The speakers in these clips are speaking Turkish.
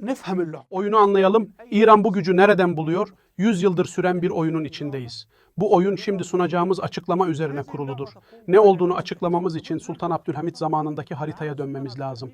nefhemüllah. Oyunu anlayalım. İran bu gücü nereden buluyor? 100 yıldır süren bir oyunun içindeyiz. Bu oyun şimdi sunacağımız açıklama üzerine kuruludur. Ne olduğunu açıklamamız için Sultan Abdülhamit zamanındaki haritaya dönmemiz lazım.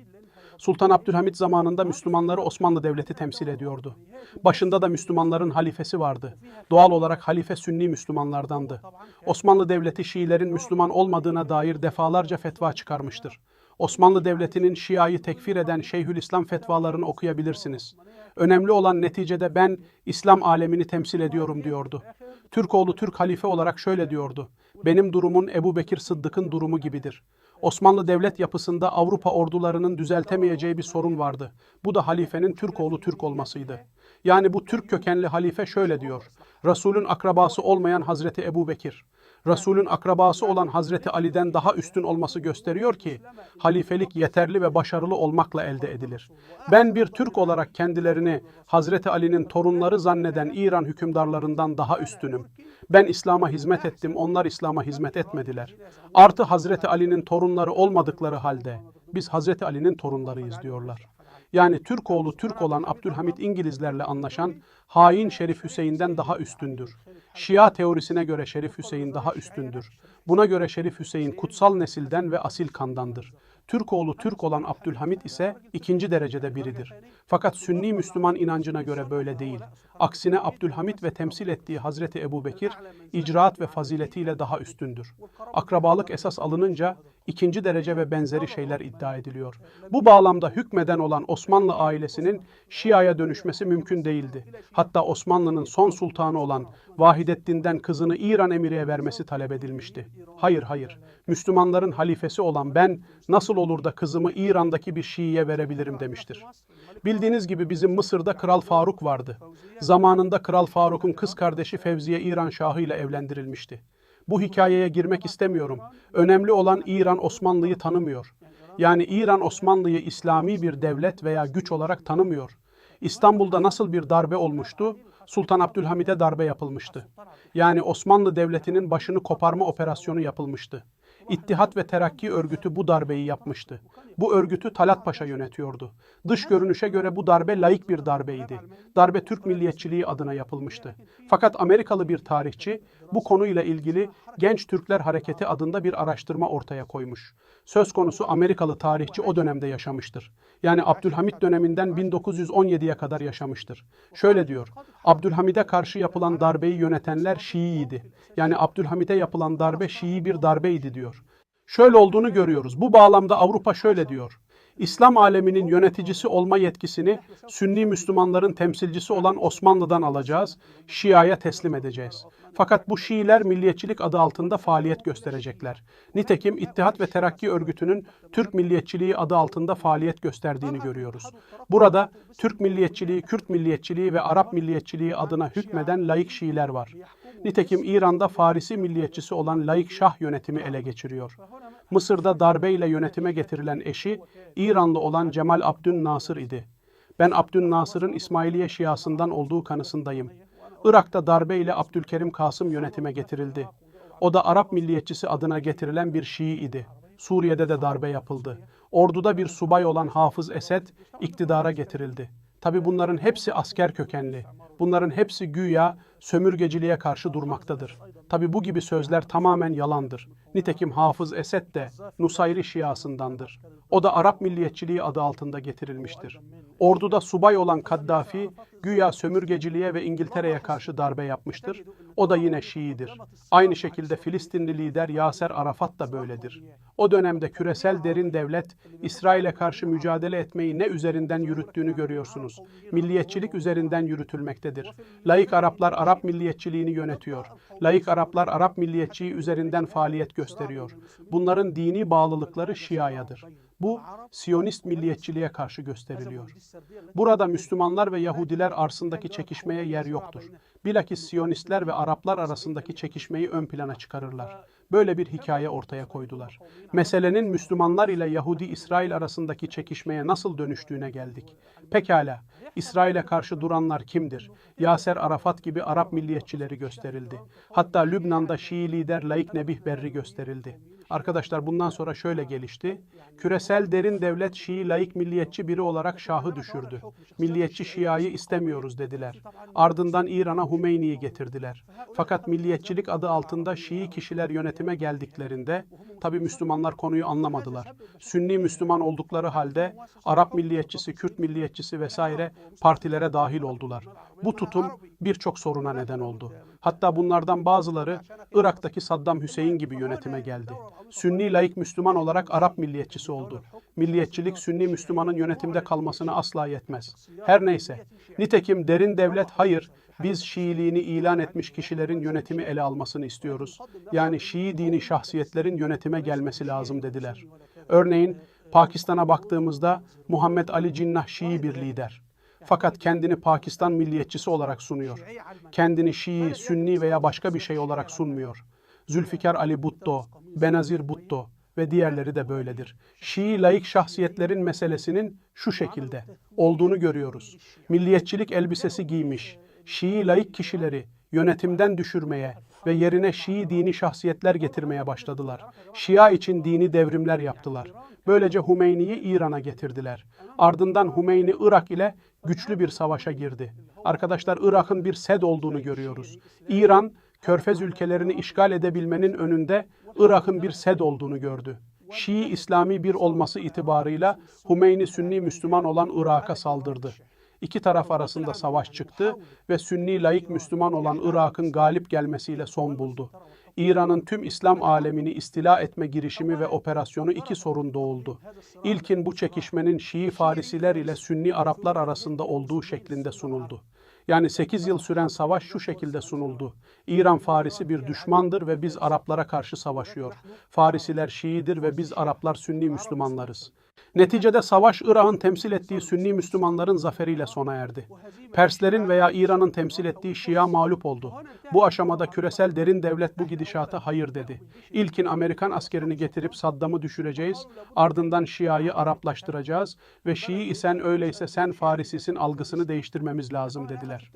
Sultan Abdülhamit zamanında Müslümanları Osmanlı Devleti temsil ediyordu. Başında da Müslümanların halifesi vardı. Doğal olarak halife Sünni Müslümanlardandı. Osmanlı Devleti Şiilerin Müslüman olmadığına dair defalarca fetva çıkarmıştır. Osmanlı Devleti'nin Şia'yı tekfir eden Şeyhülislam fetvalarını okuyabilirsiniz. Önemli olan neticede ben İslam alemini temsil ediyorum diyordu. Türkoğlu Türk halife olarak şöyle diyordu. Benim durumum Ebu Bekir Sıddık'ın durumu gibidir. Osmanlı devlet yapısında Avrupa ordularının düzeltemeyeceği bir sorun vardı. Bu da halifenin Türkoğlu Türk olmasıydı. Yani bu Türk kökenli halife şöyle diyor. Resulün akrabası olmayan Hazreti Ebu Bekir, Resulün akrabası olan Hazreti Ali'den daha üstün olması gösteriyor ki halifelik yeterli ve başarılı olmakla elde edilir. Ben bir Türk olarak kendilerini Hazreti Ali'nin torunları zanneden İran hükümdarlarından daha üstünüm. Ben İslam'a hizmet ettim, onlar İslam'a hizmet etmediler. Artı Hazreti Ali'nin torunları olmadıkları halde biz Hazreti Ali'nin torunlarıyız diyorlar. Yani Türkoğlu Türk olan Abdülhamit İngilizlerle anlaşan hain Şerif Hüseyin'den daha üstündür. Şia teorisine göre Şerif Hüseyin daha üstündür. Buna göre Şerif Hüseyin kutsal nesilden ve asil kandandır. Türkoğlu Türk olan Abdülhamit ise ikinci derecede biridir. Fakat Sünni Müslüman inancına göre böyle değil. Aksine Abdülhamit ve temsil ettiği Hazreti Ebu Bekir, icraat ve faziletiyle daha üstündür. Akrabalık esas alınınca ikinci derece ve benzeri şeyler iddia ediliyor. Bu bağlamda hükmeden olan Osmanlı ailesinin Şia'ya dönüşmesi mümkün değildi. Hatta Osmanlı'nın son sultanı olan Vahidettin'den kızını İran emiriye vermesi talep edilmişti. Hayır hayır, Müslümanların halifesi olan ben nasıl olur da kızımı İran'daki bir Şii'ye verebilirim demiştir. Bildiğiniz gibi bizim Mısır'da Kral Faruk vardı. Zamanında Kral Faruk'un kız kardeşi Fevziye İran Şahı ile evlendirilmişti. Bu hikayeye girmek istemiyorum. Önemli olan İran Osmanlı'yı tanımıyor. Yani İran Osmanlı'yı İslami bir devlet veya güç olarak tanımıyor. İstanbul'da nasıl bir darbe olmuştu? Sultan Abdülhamid'e darbe yapılmıştı. Yani Osmanlı Devleti'nin başını koparma operasyonu yapılmıştı. İttihat ve Terakki örgütü bu darbeyi yapmıştı. Bu örgütü Talat Paşa yönetiyordu. Dış görünüşe göre bu darbe laik bir darbeydi. Darbe Türk milliyetçiliği adına yapılmıştı. Fakat Amerikalı bir tarihçi bu konuyla ilgili Genç Türkler Hareketi adında bir araştırma ortaya koymuş. Söz konusu Amerikalı tarihçi o dönemde yaşamıştır. Yani Abdülhamit döneminden 1917'ye kadar yaşamıştır. Şöyle diyor, Abdülhamid'e karşı yapılan darbeyi yönetenler Şii'ydi. Yani Abdülhamid'e yapılan darbe Şii bir darbeydi diyor. Şöyle olduğunu görüyoruz. Bu bağlamda Avrupa şöyle diyor. İslam aleminin yöneticisi olma yetkisini Sünni Müslümanların temsilcisi olan Osmanlı'dan alacağız, Şia'ya teslim edeceğiz. Fakat bu Şiiler milliyetçilik adı altında faaliyet gösterecekler. Nitekim İttihat ve Terakki Örgütü'nün Türk milliyetçiliği adı altında faaliyet gösterdiğini görüyoruz. Burada Türk milliyetçiliği, Kürt milliyetçiliği ve Arap milliyetçiliği adına hükmeden laik Şiiler var. Nitekim İran'da Farisi milliyetçisi olan laik Şah yönetimi ele geçiriyor. Mısır'da darbeyle yönetime getirilen eşi İranlı olan Cemal Abdün Nasır idi. Ben Abdün Nasır'ın İsmailiye Şiasından olduğu kanısındayım. Irak'ta darbeyle Abdülkerim Kasım yönetime getirildi. O da Arap milliyetçisi adına getirilen bir Şii idi. Suriye'de de darbe yapıldı. Orduda bir subay olan Hafız Esed iktidara getirildi. Tabi bunların hepsi asker kökenli. Bunların hepsi güya sömürgeciliğe karşı durmaktadır. Tabi bu gibi sözler tamamen yalandır. Nitekim Hafız Esed de Nusayri Şiasındandır. O da Arap milliyetçiliği adı altında getirilmiştir. Orduda subay olan Kaddafi güya sömürgeciliğe ve İngiltere'ye karşı darbe yapmıştır. O da yine Şii'dir. Aynı şekilde Filistinli lider Yaser Arafat da böyledir. O dönemde küresel derin devlet İsrail'e karşı mücadele etmeyi ne üzerinden yürüttüğünü görüyorsunuz. Milliyetçilik üzerinden yürütülmektedir. Laik Araplar Arap milliyetçiliğini yönetiyor. Laik Araplar Arap milliyetçiliği üzerinden faaliyet gösteriyor. Bunların dini bağlılıkları Şia'yadır. Bu Siyonist milliyetçiliğe karşı gösteriliyor. Burada Müslümanlar ve Yahudiler arasındaki çekişmeye yer yoktur. Bilakis Siyonistler ve Araplar arasındaki çekişmeyi ön plana çıkarırlar. Böyle bir hikaye ortaya koydular. Meselenin Müslümanlar ile Yahudi İsrail arasındaki çekişmeye nasıl dönüştüğüne geldik. Pekala, İsrail'e karşı duranlar kimdir? Yaser Arafat gibi Arap milliyetçileri gösterildi. Hatta Lübnan'da Şii lider Laik Nebih Berri gösterildi. Arkadaşlar bundan sonra şöyle gelişti. Küresel derin devlet Şii laik milliyetçi biri olarak Şah'ı düşürdü. Milliyetçi Şia'yı istemiyoruz dediler. Ardından İran'a Hümeyni'yi getirdiler. Fakat milliyetçilik adı altında Şii kişiler yönetime geldiklerinde tabi Müslümanlar konuyu anlamadılar. Sünni Müslüman oldukları halde Arap milliyetçisi, Kürt milliyetçisi vesaire partilere dahil oldular. Bu tutum birçok soruna neden oldu. Hatta bunlardan bazıları Irak'taki Saddam Hüseyin gibi yönetime geldi. Sünni laik Müslüman olarak Arap milliyetçisi oldu. Milliyetçilik Sünni Müslümanın yönetimde kalmasına asla yetmez. Her neyse. Nitekim derin devlet hayır, biz Şiiliğini ilan etmiş kişilerin yönetimi ele almasını istiyoruz. Yani Şii dini şahsiyetlerin yönetime gelmesi lazım dediler. Örneğin Pakistan'a baktığımızda Muhammed Ali Cinnah Şii bir lider. Fakat kendini Pakistan milliyetçisi olarak sunuyor. Kendini Şii, Sünni veya başka bir şey olarak sunmuyor. Zülfikar Ali Bhutto, Benazir Bhutto ve diğerleri de böyledir. Şii laik şahsiyetlerin meselesinin şu şekilde olduğunu görüyoruz. Milliyetçilik elbisesi giymiş, Şii laik kişileri yönetimden düşürmeye ve yerine Şii dini şahsiyetler getirmeye başladılar. Şia için dini devrimler yaptılar. Böylece Hümeyni'yi İran'a getirdiler. Ardından Hümeyni Irak ile güçlü bir savaşa girdi. Arkadaşlar Irak'ın bir sed olduğunu görüyoruz. İran, Körfez ülkelerini işgal edebilmenin önünde Irak'ın bir sed olduğunu gördü. Şii İslami bir olması itibarıyla Hümeyni Sünni Müslüman olan Irak'a saldırdı. İki taraf arasında savaş çıktı ve Sünni laik Müslüman olan Irak'ın galip gelmesiyle son buldu. İran'ın tüm İslam alemini istila etme girişimi ve operasyonu iki sorun doğuldu. İlkin bu çekişmenin Şii Farisiler ile Sünni Araplar arasında olduğu şeklinde sunuldu. Yani 8 yıl süren savaş şu şekilde sunuldu. İran Farisi bir düşmandır ve biz Araplara karşı savaşıyor. Farisiler Şiidir ve biz Araplar Sünni Müslümanlarız. Neticede savaş Irak'ın temsil ettiği Sünni Müslümanların zaferiyle sona erdi. Perslerin veya İran'ın temsil ettiği Şia mağlup oldu. Bu aşamada küresel derin devlet bu gidişata hayır dedi. İlkin Amerikan askerini getirip Saddam'ı düşüreceğiz, ardından Şia'yı Araplaştıracağız ve Şii isen öyleyse sen Farisisin algısını değiştirmemiz lazım dediler.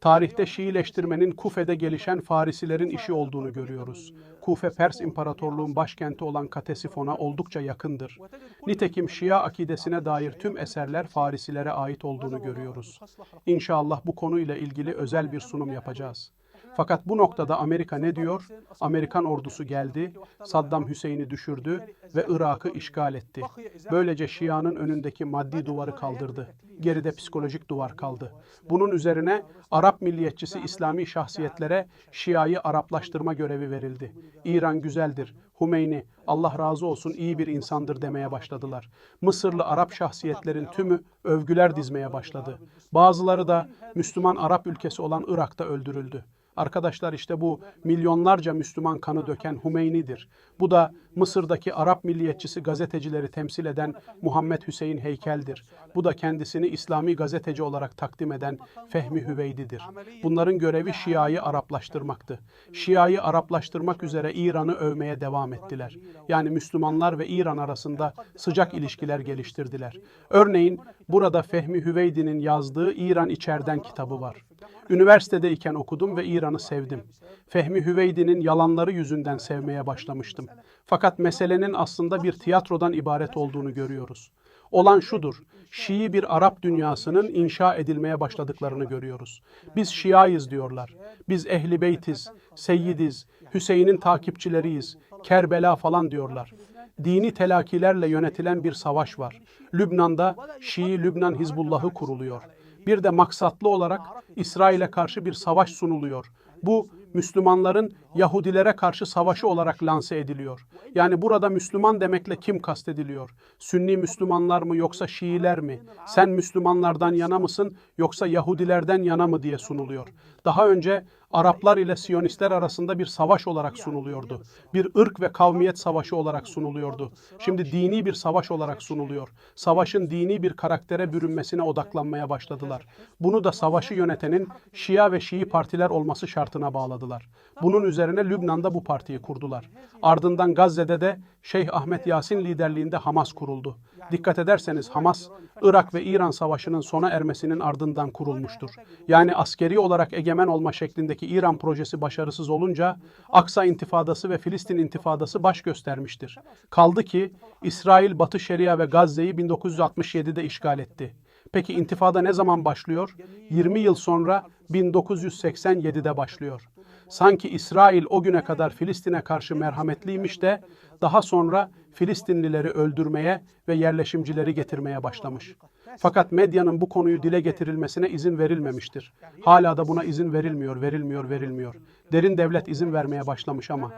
Tarihte Şiileştirmenin Kufe'de gelişen Farisilerin işi olduğunu görüyoruz. Kufe Pers İmparatorluğu'nun başkenti olan Katesifon'a oldukça yakındır. Nitekim Şia akidesine dair tüm eserler Farisilere ait olduğunu görüyoruz. İnşallah bu konuyla ilgili özel bir sunum yapacağız. Fakat bu noktada Amerika ne diyor? Amerikan ordusu geldi, Saddam Hüseyin'i düşürdü ve Irak'ı işgal etti. Böylece Şia'nın önündeki maddi duvarı kaldırdı. Geride psikolojik duvar kaldı. Bunun üzerine Arap milliyetçisi İslami şahsiyetlere Şia'yı Araplaştırma görevi verildi. İran güzeldir, Hümeyni, Allah razı olsun iyi bir insandır demeye başladılar. Mısırlı Arap şahsiyetlerin tümü övgüler dizmeye başladı. Bazıları da Müslüman Arap ülkesi olan Irak'ta öldürüldü. Arkadaşlar işte bu milyonlarca Müslüman kanı döken Hümeyni'dir. Bu da Mısır'daki Arap milliyetçisi gazetecileri temsil eden Muhammed Hüseyin heykeldir. Bu da kendisini İslami gazeteci olarak takdim eden Fehmi Hüveydi'dir. Bunların görevi Şia'yı Araplaştırmaktı. Şia'yı Araplaştırmak üzere İran'ı övmeye devam ettiler. Yani Müslümanlar ve İran arasında sıcak ilişkiler geliştirdiler. Örneğin burada Fehmi Hüveydi'nin yazdığı İran İçerden kitabı var. Üniversitedeyken okudum ve İran'ı sevdim. Fehmi Hüveydi'nin yalanları yüzünden sevmeye başlamıştım. Fakat meselenin aslında bir tiyatrodan ibaret olduğunu görüyoruz. Olan şudur, Şii bir Arap dünyasının inşa edilmeye başladıklarını görüyoruz. Biz Şiayız diyorlar. Biz Ehli Beytiz, Seyyidiz, Hüseyin'in takipçileriyiz, Kerbela falan diyorlar. Dini telakilerle yönetilen bir savaş var. Lübnan'da Şii Lübnan Hizbullah'ı kuruluyor. Bir de maksatlı olarak İsrail'e karşı bir savaş sunuluyor. Bu Müslümanların Yahudilere karşı savaşı olarak lanse ediliyor. Yani burada Müslüman demekle kim kastediliyor? Sünni Müslümanlar mı yoksa Şiiler mi? Sen Müslümanlardan yana mısın yoksa Yahudilerden yana mı diye sunuluyor. Daha önce Araplar ile Siyonistler arasında bir savaş olarak sunuluyordu. Bir ırk ve kavmiyet savaşı olarak sunuluyordu. Şimdi dini bir savaş olarak sunuluyor. Savaşın dini bir karaktere bürünmesine odaklanmaya başladılar. Bunu da savaşı yönetenin Şia ve Şii partiler olması şartına bağladılar. Bunun üzerine Lübnan'da bu partiyi kurdular. Ardından Gazze'de de Şeyh Ahmet Yasin liderliğinde Hamas kuruldu. Dikkat ederseniz Hamas Irak ve İran savaşının sona ermesinin ardından kurulmuştur. Yani askeri olarak egemen olma şeklindeki İran projesi başarısız olunca Aksa İntifadası ve Filistin İntifadası baş göstermiştir. Kaldı ki İsrail Batı Şeria ve Gazze'yi 1967'de işgal etti. Peki intifada ne zaman başlıyor? 20 yıl sonra 1987'de başlıyor. Sanki İsrail o güne kadar Filistin'e karşı merhametliymiş de daha sonra Filistinlileri öldürmeye ve yerleşimcileri getirmeye başlamış. Fakat medyanın bu konuyu dile getirilmesine izin verilmemiştir. Hala da buna izin verilmiyor, verilmiyor, verilmiyor. Derin devlet izin vermeye başlamış ama.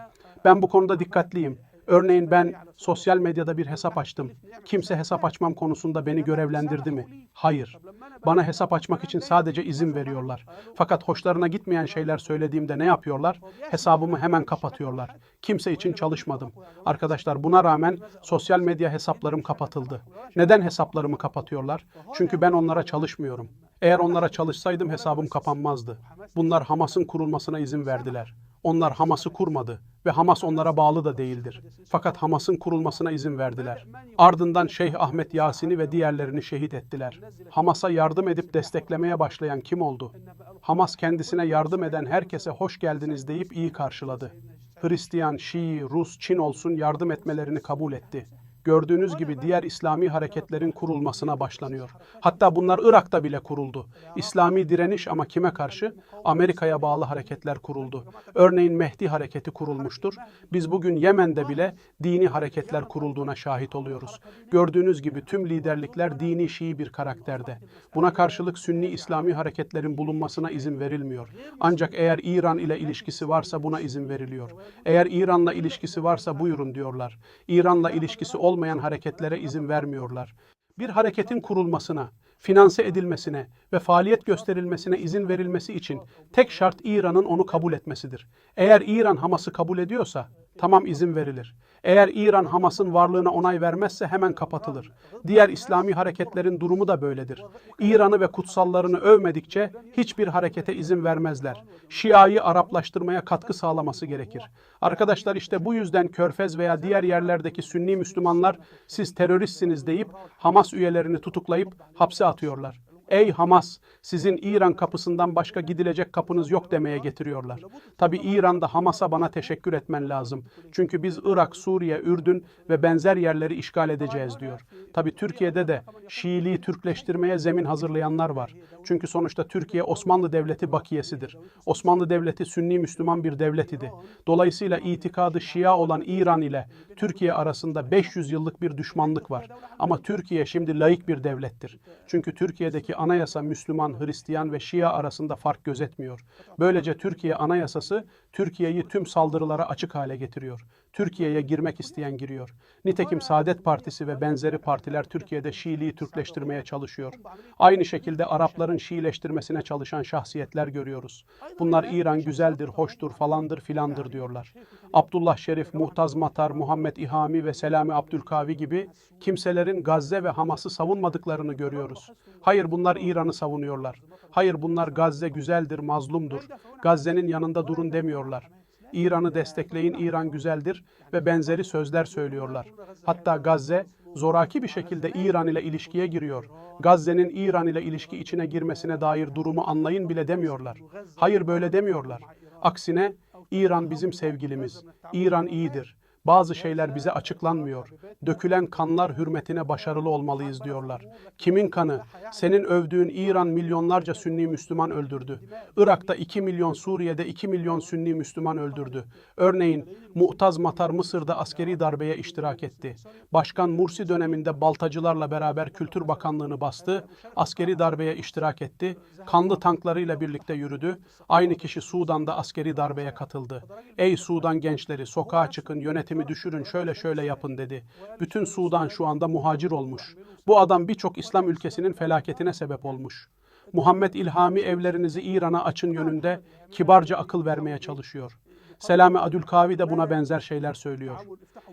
Ben bu konuda dikkatliyim. Örneğin ben sosyal medyada bir hesap açtım. Kimse hesap açmam konusunda beni görevlendirdi mi? Hayır. Bana hesap açmak için sadece izin veriyorlar. Fakat hoşlarına gitmeyen şeyler söylediğimde ne yapıyorlar? Hesabımı hemen kapatıyorlar. Kimse için çalışmadım. Arkadaşlar buna rağmen sosyal medya hesaplarım kapatıldı. Neden hesaplarımı kapatıyorlar? Çünkü ben onlara çalışmıyorum. Eğer onlara çalışsaydım hesabım kapanmazdı. Bunlar Hamas'ın kurulmasına izin verdiler. Onlar Hamas'ı kurmadı ve Hamas onlara bağlı da değildir. Fakat Hamas'ın kurulmasına izin verdiler. Ardından Şeyh Ahmet Yasin'i ve diğerlerini şehit ettiler. Hamas'a yardım edip desteklemeye başlayan kim oldu? Hamas kendisine yardım eden herkese hoş geldiniz deyip iyi karşıladı. Hristiyan, Şii, Rus, Çin olsun yardım etmelerini kabul etti. Gördüğünüz gibi diğer İslami hareketlerin kurulmasına başlanıyor. Hatta bunlar Irak'ta bile kuruldu. İslami direniş ama kime karşı? Amerika'ya bağlı hareketler kuruldu. Örneğin Mehdi hareketi kurulmuştur. Biz bugün Yemen'de bile dini hareketler kurulduğuna şahit oluyoruz. Gördüğünüz gibi tüm liderlikler dini Şii bir karakterde. Buna karşılık Sünni İslami hareketlerin bulunmasına izin verilmiyor. Ancak eğer İran ile ilişkisi varsa buna izin veriliyor. Eğer İran'la ilişkisi varsa buyurun diyorlar. İran'la ilişkisi olmayan hareketlere izin vermiyorlar. Bir hareketin kurulmasına, finanse edilmesine ve faaliyet gösterilmesine izin verilmesi için tek şart İran'ın onu kabul etmesidir. Eğer İran Hamas'ı kabul ediyorsa tamam izin verilir. Eğer İran Hamas'ın varlığına onay vermezse hemen kapatılır. Diğer İslami hareketlerin durumu da böyledir. İran'ı ve kutsallarını övmedikçe hiçbir harekete izin vermezler. Şia'yı Araplaştırmaya katkı sağlaması gerekir. Arkadaşlar işte bu yüzden Körfez veya diğer yerlerdeki Sünni Müslümanlar siz teröristsiniz deyip Hamas üyelerini tutuklayıp hapse atıyorlar. Ey Hamas, sizin İran kapısından başka gidilecek kapınız yok demeye getiriyorlar. Tabi İran'da Hamas'a bana teşekkür etmen lazım. Çünkü biz Irak, Suriye, Ürdün ve benzer yerleri işgal edeceğiz diyor. Tabi Türkiye'de de Şiiliği Türkleştirmeye zemin hazırlayanlar var. Çünkü sonuçta Türkiye Osmanlı Devleti bakiyesidir. Osmanlı Devleti Sünni Müslüman bir devlet idi. Dolayısıyla itikadı Şia olan İran ile Türkiye arasında 500 yıllık bir düşmanlık var. Ama Türkiye şimdi laik bir devlettir. Çünkü Türkiye'deki anayasa Müslüman, Hristiyan ve Şia arasında fark gözetmiyor. Böylece Türkiye anayasası Türkiye'yi tüm saldırılara açık hale getiriyor. Türkiye'ye girmek isteyen giriyor. Nitekim Saadet Partisi ve benzeri partiler Türkiye'de Şiiliği Türkleştirmeye çalışıyor. Aynı şekilde Arapların Şiileştirmesine çalışan şahsiyetler görüyoruz. Bunlar İran güzeldir, hoştur, falandır, filandır diyorlar. Abdullah Şerif, Muhtaz Matar, Muhammed İhami ve Selami Abdülkavi gibi kimselerin Gazze ve Hamas'ı savunmadıklarını görüyoruz. Hayır bunlar İran'ı savunuyorlar. Hayır bunlar Gazze güzeldir, mazlumdur. Gazze'nin yanında durun demiyorlar. İran'ı destekleyin, İran güzeldir ve benzeri sözler söylüyorlar. Hatta Gazze zoraki bir şekilde İran ile ilişkiye giriyor. Gazze'nin İran ile ilişki içine girmesine dair durumu anlayın bile demiyorlar. Hayır böyle demiyorlar. Aksine İran bizim sevgilimiz. İran iyidir. Bazı şeyler bize açıklanmıyor. Dökülen kanlar hürmetine başarılı olmalıyız diyorlar. Kimin kanı? Senin övdüğün İran milyonlarca Sünni Müslüman öldürdü. Irak'ta 2 milyon, Suriye'de 2 milyon Sünni Müslüman öldürdü. Örneğin Mu'taz Matar Mısır'da askeri darbeye iştirak etti. Başkan Mursi döneminde baltacılarla beraber Kültür Bakanlığı'nı bastı. Askeri darbeye iştirak etti. Kanlı tanklarıyla birlikte yürüdü. Aynı kişi Sudan'da askeri darbeye katıldı. Ey Sudan gençleri sokağa çıkın yönetimi düşürün şöyle şöyle yapın dedi. Bütün Sudan şu anda muhacir olmuş. Bu adam birçok İslam ülkesinin felaketine sebep olmuş. Muhammed İlhami evlerinizi İran'a açın yönünde kibarca akıl vermeye çalışıyor. Selami Adülkavi de buna benzer şeyler söylüyor.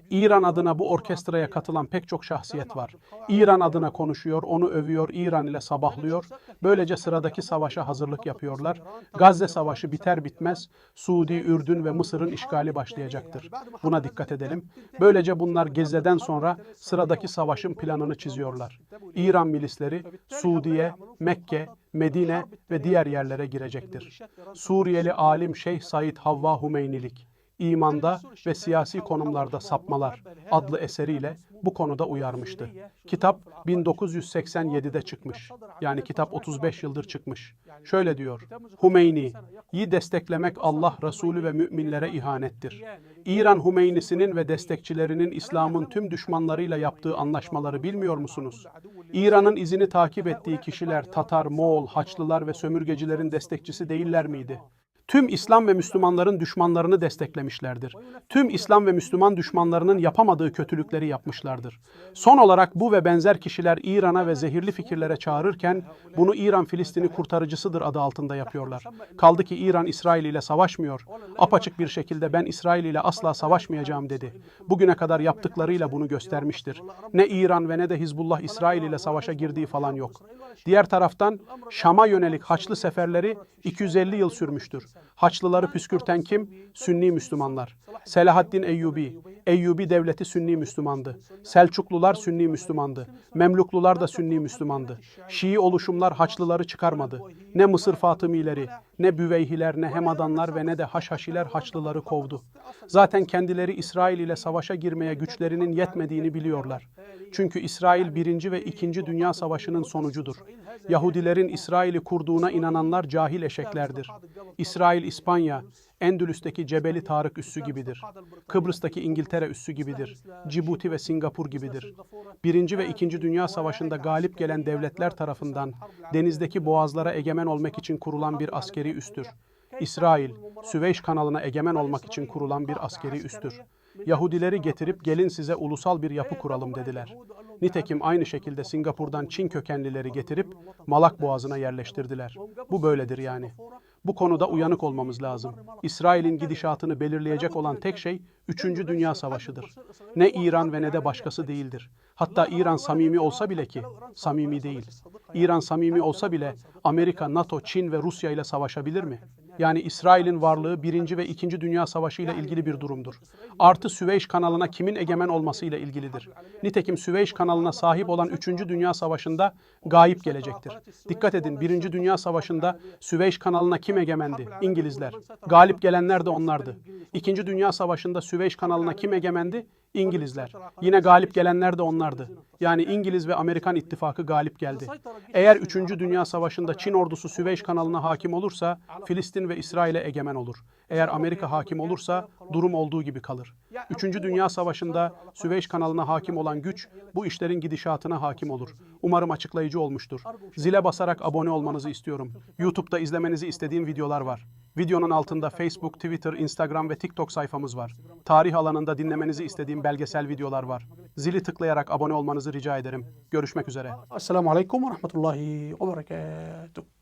İran adına bu orkestraya katılan pek çok şahsiyet var. İran adına konuşuyor, onu övüyor, İran ile sabahlıyor. Böylece sıradaki savaşa hazırlık yapıyorlar. Gazze Savaşı biter bitmez Suudi, Ürdün ve Mısır'ın işgali başlayacaktır. Buna dikkat edelim. Böylece bunlar Gezze'den sonra sıradaki savaşın planını çiziyorlar. İran milisleri Suudiye, Mekke, Medine ve diğer yerlere girecektir. Suriyeli alim Şeyh Said Havva Hümeynilik, İmanda ve siyasi konumlarda sapmalar adlı eseriyle bu konuda uyarmıştı. Kitap 1987'de çıkmış. Yani kitap 35 yıldır çıkmış. Şöyle diyor. Hümeyni'yi desteklemek Allah, Resulü ve müminlere ihanettir. İran Hümeynisinin ve destekçilerinin İslam'ın tüm düşmanlarıyla yaptığı anlaşmaları bilmiyor musunuz? İran'ın izini takip ettiği kişiler Tatar, Moğol, Haçlılar ve sömürgecilerin destekçisi değiller miydi? Tüm İslam ve Müslümanların düşmanlarını desteklemişlerdir. Tüm İslam ve Müslüman düşmanlarının yapamadığı kötülükleri yapmışlardır. Son olarak bu ve benzer kişiler İran'a ve zehirli fikirlere çağırırken bunu İran Filistin'i kurtarıcısıdır adı altında yapıyorlar. Kaldı ki İran İsrail ile savaşmıyor. Apaçık bir şekilde ben İsrail ile asla savaşmayacağım dedi. Bugüne kadar yaptıklarıyla bunu göstermiştir. Ne İran ve ne de Hizbullah İsrail ile savaşa girdiği falan yok. Diğer taraftan Şam'a yönelik Haçlı seferleri 250 yıl sürmüştür. Haçlıları püskürten kim? Sünni Müslümanlar. Selahaddin Eyyubi. Eyyubi devleti Sünni Müslümandı. Selçuklular Sünni Müslümandı. Memluklular da Sünni Müslümandı. Şii oluşumlar Haçlıları çıkarmadı. Ne Mısır Fatımileri, ne Büveyhiler, ne Hemadanlar ve ne de Haşhaşiler Haçlıları kovdu. Zaten kendileri İsrail ile savaşa girmeye güçlerinin yetmediğini biliyorlar. Çünkü İsrail 1. ve 2. Dünya Savaşı'nın sonucudur. Yahudilerin İsrail'i kurduğuna inananlar cahil eşeklerdir. İsrail, İspanya, Endülüs'teki Cebeli Tarık üssü gibidir. Kıbrıs'taki İngiltere üssü gibidir. Cibuti ve Singapur gibidir. Birinci ve İkinci Dünya Savaşı'nda galip gelen devletler tarafından denizdeki boğazlara egemen olmak için kurulan bir askeri üstür. İsrail, Süveyş kanalına egemen olmak için kurulan bir askeri üstür. Yahudileri getirip gelin size ulusal bir yapı kuralım dediler. Nitekim aynı şekilde Singapur'dan Çin kökenlileri getirip Malak Boğazı'na yerleştirdiler. Bu böyledir yani. Bu konuda uyanık olmamız lazım. İsrail'in gidişatını belirleyecek olan tek şey 3. Dünya Savaşı'dır. Ne İran ve ne de başkası değildir. Hatta İran samimi olsa bile ki, samimi değil. İran samimi olsa bile Amerika, NATO, Çin ve Rusya ile savaşabilir mi? Yani İsrail'in varlığı 1. ve 2. Dünya Savaşı ile ilgili bir durumdur. Artı Süveyş kanalına kimin egemen olması ile ilgilidir. Nitekim Süveyş kanalına sahip olan 3. Dünya Savaşı'nda gayip gelecektir. Dikkat edin 1. Dünya Savaşı'nda Süveyş kanalına kim egemendi? İngilizler. Galip gelenler de onlardı. 2. Dünya Savaşı'nda Süveyş kanalına kim egemendi? İngilizler. Yine galip gelenler de onlardı. Yani İngiliz ve Amerikan ittifakı galip geldi. Eğer 3. Dünya Savaşı'nda Çin ordusu Süveyş kanalına hakim olursa Filistin ve İsrail'e egemen olur. Eğer Amerika hakim olursa durum olduğu gibi kalır. 3. Dünya Savaşı'nda Süveyş kanalına hakim olan güç bu işlerin gidişatına hakim olur. Umarım açıklayıcı olmuştur. Zile basarak abone olmanızı istiyorum. YouTube'da izlemenizi istediğim videolar var. Videonun altında Facebook, Twitter, Instagram ve TikTok sayfamız var. Tarih alanında dinlemenizi istediğim belgesel videolar var. Zili tıklayarak abone olmanızı rica ederim. Görüşmek üzere. Esselamu Aleyküm ve Rahmetullahi ve Berekatuhu.